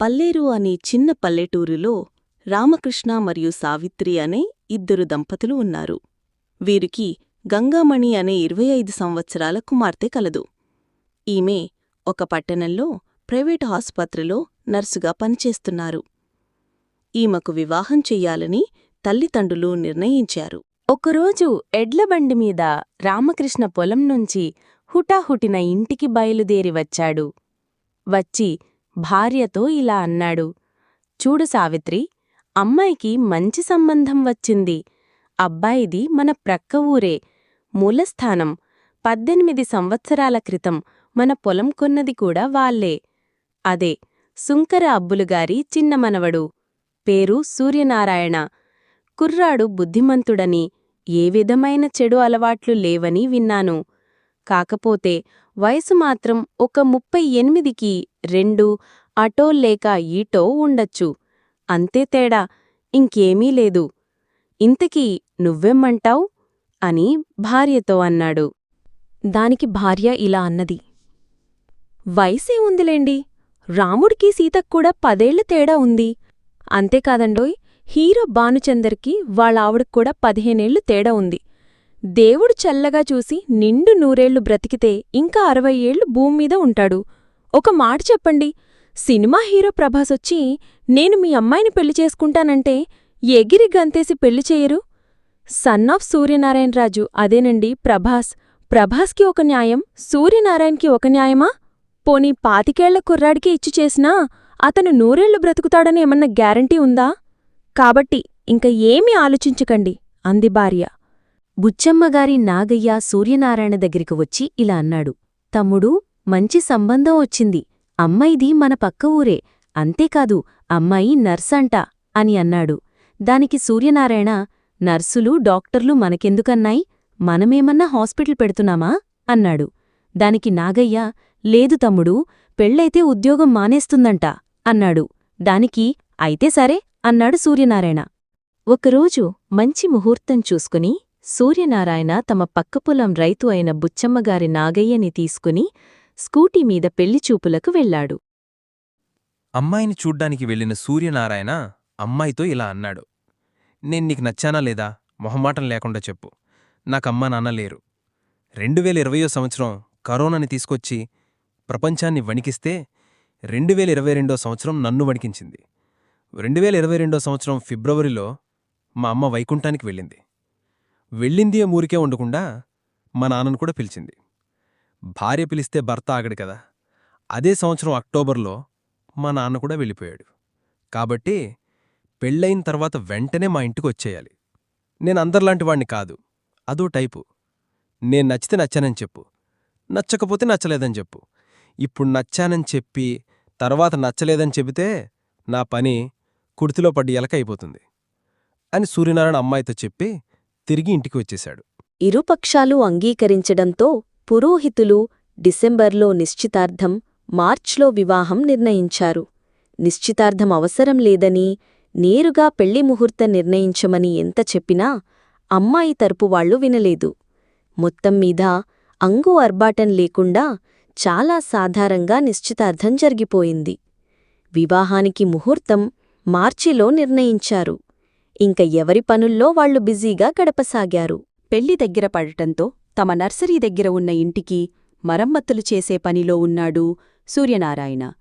పల్లేరు అనే చిన్న పల్లెటూరులో రామకృష్ణ మరియు సావిత్రి అనే ఇద్దరు దంపతులు ఉన్నారు. వీరికి గంగామణి అనే ఇరవై ఐదు సంవత్సరాల కుమార్తె కలదు. ఈమె ఒక పట్టణంలో ప్రైవేట్ ఆసుపత్రిలో నర్సుగా పనిచేస్తున్నారు. ఈమెకు వివాహం చెయ్యాలని తల్లిదండ్రులు నిర్ణయించారు. ఒకరోజు ఎడ్లబండిమీద రామకృష్ణ పొలం నుంచి హుటాహుటిన ఇంటికి బయలుదేరి వచ్చాడు. వచ్చి భార్యతో ఇలా అన్నాడు. చూడు సావిత్రి అమ్మాయికి మంచి సంబంధం వచ్చింది. అబ్బాయిది మన ప్రక్క ఊరే. మూలస్థానం. పద్దెనిమిది సంవత్సరాల క్రితం మన పొలం కొన్నది కూడా వాళ్ళే అదే సుంకర అబ్బులుగారి చిన్నమనవడు పేరు సూర్యనారాయణ. కుర్రాడు బుద్ధిమంతుడని ఏ విధమైన చెడు అలవాట్లు లేవని విన్నాను. కాకపోతే వయసు మాత్రం ఒక ముప్పై ఎనిమిదికి రెండు అటో లేక ఈటో ఉండొచ్చు. అంతే తేడా. ఇంకేమీ లేదు. ఇంతకీ నువ్వెమ్మంటావ్ అని భార్యతో అన్నాడు. దానికి భార్య ఇలా అన్నది. వయసే ఉందిలేండి. రాముడికి సీతక్కూడా పదేళ్ళ తేడా ఉంది. అంతేకాదండోయ్ హీరో భానుచందర్కి వాళ్ళ ఆవిడక్కూడా పదిహేనేళ్ళు తేడా ఉంది. దేవుడు చల్లగా చూసి నిండు నూరేళ్ళు బ్రతికితే ఇంకా అరవై ఏళ్ళు భూమ్మీద ఉంటాడు. ఒక మాట చెప్పండి. సినిమా హీరో ప్రభాసొచ్చి నేను మీ అమ్మాయిని పెళ్ళి చేసుకుంటానంటే ఎగిరి గంతేసి పెళ్ళి చేయరు? సన్ ఆఫ్ సూర్యనారాయణరాజు అదేనండి ప్రభాస్. ప్రభాస్కి ఒక న్యాయం సూర్యనారాయణకి ఒక న్యాయమా? పోనీ పాతికేళ్ళ కుర్రాడికి ఇచ్చి చేసినా అతను నూరేళ్ళు బ్రతుకుతాడని ఏమన్నా గ్యారంటీ ఉందా? కాబట్టి ఇంక ఏమీ ఆలోచించకండి అంది భార్య. బుచ్చమ్మగారి నాగయ్య సూర్యనారాయణ దగ్గరికి వచ్చి ఇలా అన్నాడు తమ్ముడు మంచి సంబంధం వచ్చింది. అమ్మాయిది మన పక్క ఊరే. అంతేకాదు అమ్మాయి నర్సంట అని అన్నాడు. దానికి సూర్యనారాయణ నర్సులు డాక్టర్లు మనకెందుకన్నాయి? మనమేమన్నా హాస్పిటల్ పెడుతున్నామా? అన్నాడు. దానికి నాగయ్య లేదు తమ్ముడు పెళ్ళైతే ఉద్యోగం మానేస్తుందంట అన్నాడు. దానికి అయితే సరే అన్నాడు సూర్యనారాయణ. ఒకరోజు మంచి ముహూర్తం చూసుకుని సూర్యనారాయణ తమ పక్కపొలం రైతు అయిన బుచ్చమ్మగారి నాగయ్యని తీసుకుని స్కూటీ మీద పెళ్ళిచూపులకు వెళ్ళాడు అమ్మాయిని చూడ్డానికి వెళ్ళిన సూర్యనారాయణ అమ్మాయితో ఇలా అన్నాడు. నేను నీకు నచ్చానా లేదా? మొహమాటం లేకుండా చెప్పు. నాకమ్మా నాన్న లేరు. రెండు వేల ఇరవయో సంవత్సరం కరోనాని తీసుకొచ్చి ప్రపంచాన్ని వణికిస్తే రెండు వేల ఇరవై రెండో సంవత్సరం నన్ను వణికించింది. రెండు వేల ఇరవై రెండో సంవత్సరం ఫిబ్రవరిలో మా అమ్మ వైకుంఠానికి వెళ్ళింది. వెళ్ళింది ఊరికే ఉండకుండా మా నాన్నను కూడా పిలిచింది. భార్య పిలిస్తే భర్త ఆగడు కదా. అదే సంవత్సరం అక్టోబర్లో మా నాన్న కూడా వెళ్ళిపోయాడు. కాబట్టి పెళ్ళయిన తర్వాత వెంటనే మా ఇంటికి వచ్చేయాలి. నేను అందరిలాంటి వాణ్ణి కాదు. అదో టైపు. నేను నచ్చితే నచ్చానని చెప్పు. నచ్చకపోతే నచ్చలేదని చెప్పు. ఇప్పుడు నచ్చానని చెప్పి తర్వాత నచ్చలేదని చెబితే నా పని కుర్తిలో పడ్డి ఎలక అయిపోతుంది అని సూర్యనారాయణ అమ్మాయితో చెప్పి తిరిగి ఇంటికి వచ్చేశాడు. ఇరుపక్షాలు అంగీకరించడంతో పురోహితులు డిసెంబర్లో నిశ్చితార్థం మార్చ్లో వివాహం నిర్ణయించారు. నిశ్చితార్థం అవసరం లేదని నేరుగా పెళ్ళి ముహూర్తం నిర్ణయించమని ఎంత చెప్పినా అమ్మాయి తరపు వాళ్ళు వినలేదు. మొత్తం మీద అంగు అర్బాటం లేకుండా చాలా సాధారంగా నిశ్చితార్థం జరిగిపోయింది. వివాహానికి ముహూర్తం మార్చిలో నిర్ణయించారు. ఇంక ఎవరి పనుల్లో వాళ్ళు బిజీగా గడపసాగారు. పెళ్ళి దగ్గర పడటంతో తమ నర్సరీ దగ్గర ఉన్న ఇంటికి మరమ్మత్తులు చేసే పనిలో ఉన్నాడు సూర్యనారాయణ.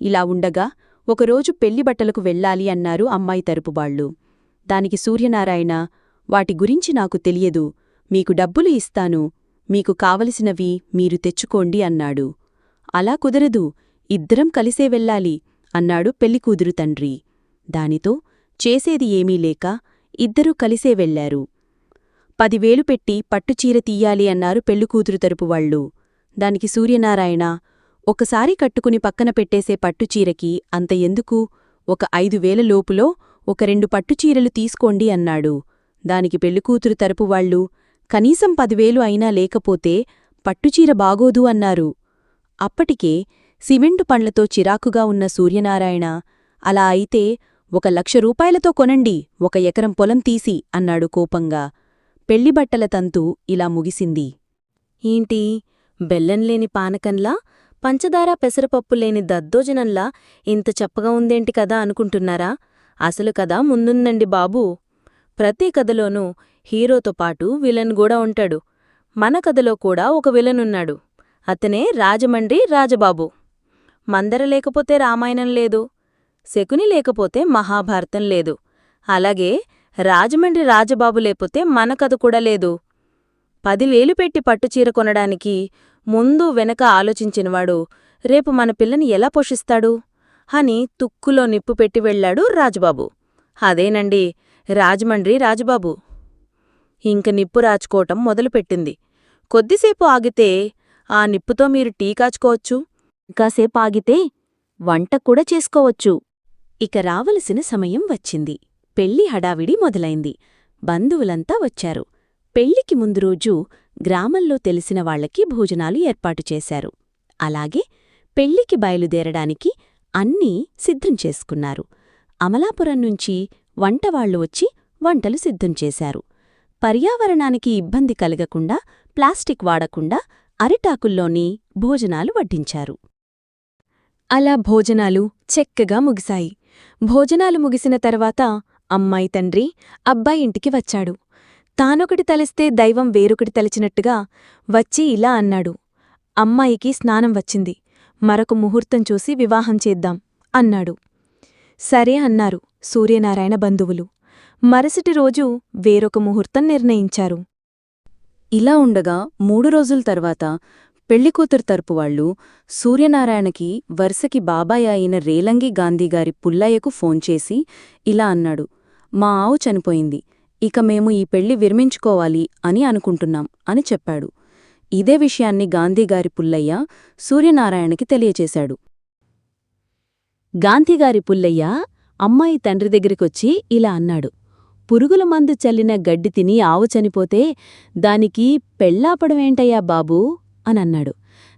ఇలా ఉండగా ఒకరోజు పెళ్ళి బట్టలకు వెళ్ళాలి అన్నారు అమ్మాయి తరపువాళ్ళు దానికి సూర్యనారాయణ వాటి గురించి నాకు తెలియదు. మీకు డబ్బులు ఇస్తాను. మీకు కావలసినవి మీరు తెచ్చుకోండి అన్నాడు. అలా కుదరదు. ఇద్దరం కలిసే వెళ్ళాలి అన్నాడు పెళ్ళికూదురు తండ్రి. దానితో చేసేది ఏమీ లేక ఇద్దరూ కలిసే వెళ్ళారు పదివేలు పెట్టి పట్టుచీర తీయాలి అన్నారు పెళ్ళికూతురు తరపు వాళ్ళు. దానికి సూర్యనారాయణ ఒకసారి కట్టుకుని పక్కన పెట్టేసే పట్టుచీరకి అంత ఎందుకు? ఒక ఐదు వేల లోపులో ఒక రెండు పట్టుచీరలు తీసుకోండి అన్నాడు. దానికి పెళ్ళికూతురు తరపు వాళ్ళు కనీసం పదివేలు అయినా లేకపోతే పట్టుచీర బాగోదు అన్నారు. అప్పటికే సిమెంటు పండ్లతో చిరాకుగా ఉన్న సూర్యనారాయణ అలా అయితే ఒక లక్ష రూపాయలతో కొనండి ఒక ఎకరం పొలం తీసి అన్నాడు కోపంగా. పెళ్ళిబట్టల తంతు ఇలా ముగిసింది. ఏంటి బెల్లంలేని పానకంలా పంచదార పెసరపప్పు లేని దద్దోజనంలా ఇంత చప్పగా ఉందేంటి కదా అనుకుంటున్నారా? అసలు కదా ముందుందండి బాబూ. ప్రతి కథలోనూ హీరోతో పాటు విలన్ కూడా ఉంటాడు. మన కథలో కూడా ఒక విలన్ ఉన్నాడు. అతనే రాజమండ్రి రాజబాబు. మందర లేకపోతే రామాయణం లేదు. శకుని లేకపోతే మహాభారతం లేదు. అలాగే రాజమండ్రి రాజబాబు లేకపోతే మన కథ కూడా లేదు. పదివేలు పెట్టి పట్టుచీర కొనడానికి ముందు వెనక ఆలోచించినవాడు రేపు మన పిల్లని ఎలా పోషిస్తాడు? అని తుక్కులో నిప్పు పెట్టి వెళ్ళాడు రాజబాబు. అదేనండి రాజమండ్రి రాజబాబు. ఇంక నిప్పు రాచుకోవటం మొదలుపెట్టింది. కొద్దిసేపు ఆగితే ఆ నిప్పుతో మీరు టీ కాచుకోవచ్చు. ఇంకాసేపు ఆగితే వంట కూడా చేసుకోవచ్చు. ఇక రావలసిన సమయం వచ్చింది. పెళ్ళి హడావిడి మొదలైంది. బంధువులంతా వచ్చారు. పెళ్ళికి ముందు రోజు గ్రామంలో తెలిసిన వాళ్ళకి భోజనాలు ఏర్పాటు చేశారు. అలాగే పెళ్ళికి బయలుదేరడానికి అన్నీ సిద్ధం చేసుకున్నారు. అమలాపురం నుంచి వంటవాళ్ళు వచ్చి వంటలు సిద్ధం చేశారు. పర్యావరణానికి ఇబ్బంది కలగకుండా ప్లాస్టిక్ వాడకుండా అరిటాకుల్లోని భోజనాలు వడ్డించారు. అలా భోజనాలు చెక్కగా ముగిశాయి. భోజనాలు ముగిసిన తర్వాత అమ్మాయి తండ్రి అబ్బాయి ఇంటికి వచ్చాడు. తానొకటి తలిస్తే దైవం వేరొకటి తలిచినట్టుగా వచ్చి ఇలా అన్నాడు. అమ్మాయికి స్నానం వచ్చింది. మరొక ముహూర్తం చూసి వివాహం చేద్దాం అన్నాడు. సరే అన్నారు సూర్యనారాయణ బంధువులు. మరుసటి రోజు వేరొక ముహూర్తం నిర్ణయించారు. ఇలా ఉండగా మూడు రోజుల తర్వాత పెళ్ళికూతురు తరపువాళ్ళు సూర్యనారాయణకి వరుసకి బాబాయ్ అయిన రేలంగి గాంధీగారి పుల్లయ్యకు ఫోన్ చేసి ఇలా అన్నాడు మా ఆవు చనిపోయింది ఇక మేము ఈ పెళ్ళి విరమించుకోవాలి అని అనుకుంటున్నాం అని చెప్పాడు. ఇదే విషయాన్ని గాంధీగారి పుల్లయ్య సూర్యనారాయణకి తెలియచేశాడు. గాంధీగారి పుల్లయ్య అమ్మాయి తండ్రి దగ్గరికొచ్చి ఇలా అన్నాడు పురుగుల మందు చల్లిన గడ్డి తిని ఆవు చనిపోతే దానికి పెళ్ళాపడమేంటయ్యా బాబూ? అనన్నాడు.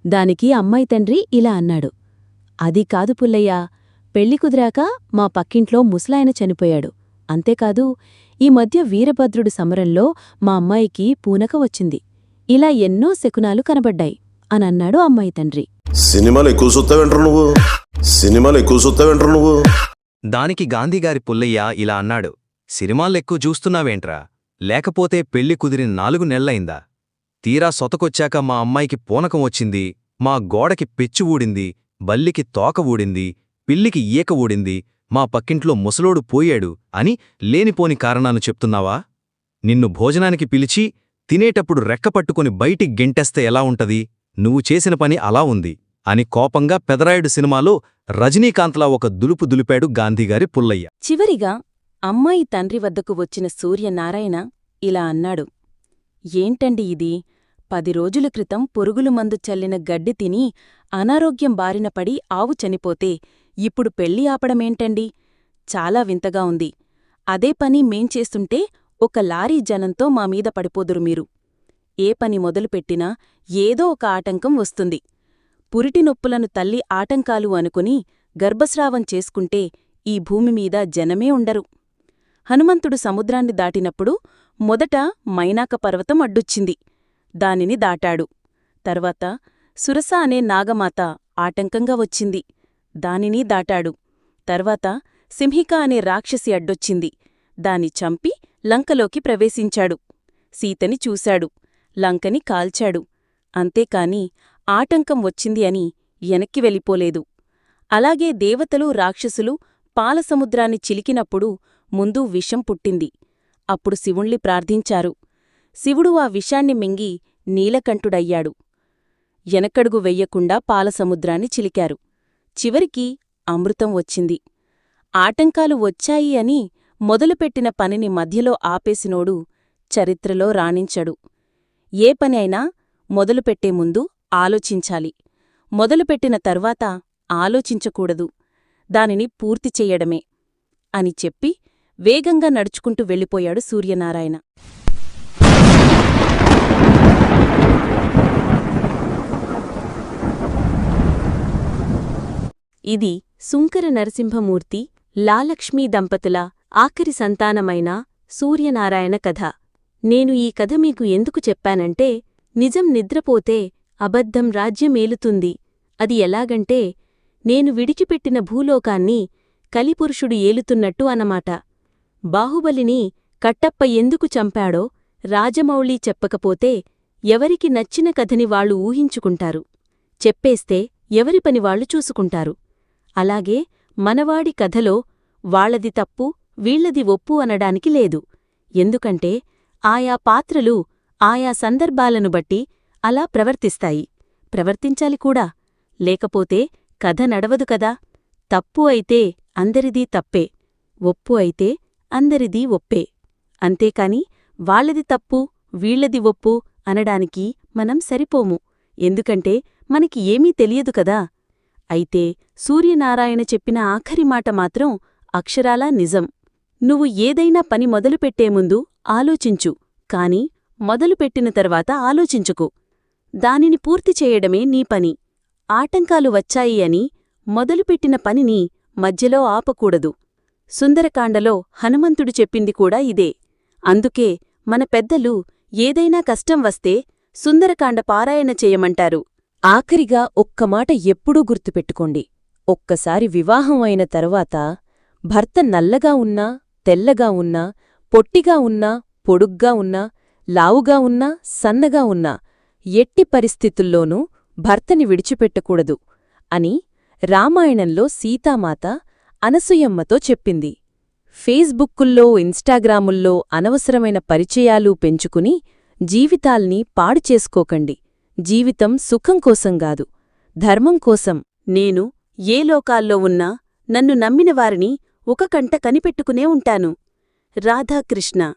దానికి అమ్మాయి తండ్రి ఇలా అన్నాడు. అది కాదు పుల్లయ్యా పెళ్ళి కుదిరాక మా పక్కింట్లో ముసలాయన చనిపోయాడు. అంతేకాదు ఈ మధ్య వీరభద్రుడు సమరంలో మా అమ్మాయికి పూనక వచ్చింది. ఇలా ఎన్నో శకునాలు కనబడ్డాయి అనన్నాడు అమ్మాయి తండ్రి. సినిమాలు ఎక్కువ చూస్తావేంట్రా నువ్వు? సినిమాలు ఎక్కువ చూస్తావేంట్రా నువ్వు? దానికి గాంధీగారి పుల్లయ్య ఇలా అన్నాడు. సినిమాలెక్కువ చూస్తున్నావేంట్రా? లేకపోతే పెళ్ళి కుదిరిన నాలుగు నెలలైందా? తీరా సొతకొచ్చాక మా అమ్మాయికి పూనకం వచ్చింది మా గోడకి పెచ్చు ఊడింది బల్లికి తోక ఊడింది పిల్లికి ఈక ఊడింది మా పక్కింట్లో ముసలోడు పోయాడు అని లేనిపోని కారణాలు చెప్తున్నావా? నిన్ను భోజనానికి పిలిచి తినేటప్పుడు రెక్కపట్టుకుని బయటికి గెంటేస్తే ఎలా ఉంటది? నువ్వు చేసిన పని అలా ఉంది అని కోపంగా పెదరాయుడు సినిమాలో రజనీకాంత్లా ఒక దులుపు దులిపాడు గాంధీగారి పుల్లయ్య. చివరిగా అమ్మాయి తండ్రి వద్దకు వచ్చిన సూర్యనారాయణ ఇలా అన్నాడు. ఏంటండి ఇది? పది రోజుల క్రితం పురుగుల మందు చల్లిన గడ్డి తిని అనారోగ్యం బారినపడి ఆవు చనిపోతే ఇప్పుడు పెళ్ళి ఆపడమేంటండి? చాలా వింతగా ఉంది. అదే పని మేం చేస్తుంటే ఒక లారీ జనంతో మామీద పడిపోదురు మీరు. ఏ పని మొదలుపెట్టినా ఏదో ఒక ఆటంకం వస్తుంది. పురిటి నొప్పులను తల్లి ఆటంకాలు అనుకుని గర్భస్రావం చేసుకుంటే ఈ భూమిమీద జనమే ఉండరు. హనుమంతుడు సముద్రాన్ని దాటినప్పుడు మొదట మైనాక పర్వతం అడ్డొచ్చింది. దానిని దాటాడు. తర్వాత సురస అనే నాగమాత ఆటంకంగా వచ్చింది. దానిని దాటాడు. తర్వాత సింహిక అనే రాక్షసి అడ్డొచ్చింది. దాని చంపి లంకలోకి ప్రవేశించాడు. సీతని చూశాడు. లంకని కాల్చాడు. అంతేకాని ఆటంకం వచ్చింది అని వెనక్కి వెళ్ళిపోలేదు. అలాగే దేవతలు రాక్షసులు పాలసముద్రాన్ని చిలికినప్పుడు ముందు విషం పుట్టింది. అప్పుడు శివుణ్ణి ప్రార్థించారు. శివుడు ఆ విషాన్ని మింగి నీలకంఠుడయ్యాడు. ఎనకడుగు వెయ్యకుండా పాలసముద్రాన్ని చిలికారు. చివరికి అమృతం వచ్చింది. ఆటంకాలు వచ్చాయి అని మొదలుపెట్టిన పనిని మధ్యలో ఆపేసినోడు చరిత్రలో రాణించడు. ఏ పని అయినా మొదలుపెట్టే ముందు ఆలోచించాలి. మొదలుపెట్టిన తర్వాత ఆలోచించకూడదు. దానిని పూర్తి చెయ్యడమే అని చెప్పి వేగంగా నడుచుకుంటూ వెళ్ళిపోయాడు సూర్యనారాయణ. ఇది సుంకర నరసింహమూర్తి లాలక్ష్మీ దంపతుల ఆఖరి సంతానమైన సూర్యనారాయణ కథ. నేను ఈ కథ మీకు ఎందుకు చెప్పానంటే నిజం నిద్రపోతే అబద్ధం రాజ్యమేలుతుంది అది ఎలాగంటే నేను విడిచిపెట్టిన భూలోకాన్ని కలిపురుషుడు ఏలుతున్నట్టు అన్నమాట. బాహుబలిని కట్టప్ప ఎందుకు చంపాడో రాజమౌళి చెప్పకపోతే ఎవరికి నచ్చిన కథని వాళ్ళు ఊహించుకుంటారు. చెప్పేస్తే ఎవరి పనివాళ్ళు చూసుకుంటారు. అలాగే మనవాడి కథలో వాళ్ళది తప్పు వీళ్ళది ఒప్పు అనడానికి లేదు. ఎందుకంటే ఆయా పాత్రలు ఆయా సందర్భాలను బట్టి అలా ప్రవర్తిస్తాయి. ప్రవర్తించాలి కూడా. లేకపోతే కథ నడవదు కదా. తప్పు అయితే అందరిదీ తప్పే. ఒప్పు అయితే అందరిదీ ఒప్పే. అంతేకాని వాళ్ళది తప్పు వీళ్ళది ఒప్పు అనడానికి మనం సరిపోము. ఎందుకంటే మనకి ఏమీ తెలియదు కదా. అయితే సూర్యనారాయణ చెప్పిన ఆఖరి మాట మాత్రం అక్షరాలా నిజం. నువ్వు ఏదైనా పని మొదలుపెట్టే ముందు ఆలోచించు కాని మొదలుపెట్టిన తర్వాత ఆలోచించుకు. దానిని పూర్తి చేయడమే నీ పని. ఆటంకాలు వచ్చాయి అని మొదలుపెట్టిన పనిని మధ్యలో ఆపకూడదు. సుందరకాండలో హనుమంతుడు చెప్పింది కూడా ఇదే. అందుకే మన పెద్దలు ఏదైనా కష్టం వస్తే సుందరకాండ పారాయణ చేయమంటారు. ఆఖరిగా ఒక్క మాట ఎప్పుడూ గుర్తుపెట్టుకోండి. ఒక్కసారి వివాహం అయిన తరువాత భర్త నల్లగా ఉన్నా తెల్లగా ఉన్నా పొట్టిగా ఉన్నా పొడుగ్గా ఉన్నా లావుగా ఉన్నా సన్నగా ఉన్నా ఎట్టి పరిస్థితుల్లోనూ భర్తని విడిచిపెట్టకూడదు అని రామాయణంలో సీతామాత అనసూయమ్మతో చెప్పింది. ఫేస్బుక్కుల్లో ఇన్స్టాగ్రాముల్లో అనవసరమైన పరిచయాలు పెంచుకుని జీవితాల్ని పాడు చేసుకోకండి. జీవితం సుఖం కోసం గాదు ధర్మం కోసం. నేను ఏ లోకాల్లో ఉన్నా నన్ను నమ్మిన వారిని ఒక కంట కనిపెట్టుకునే ఉంటాను. రాధాకృష్ణ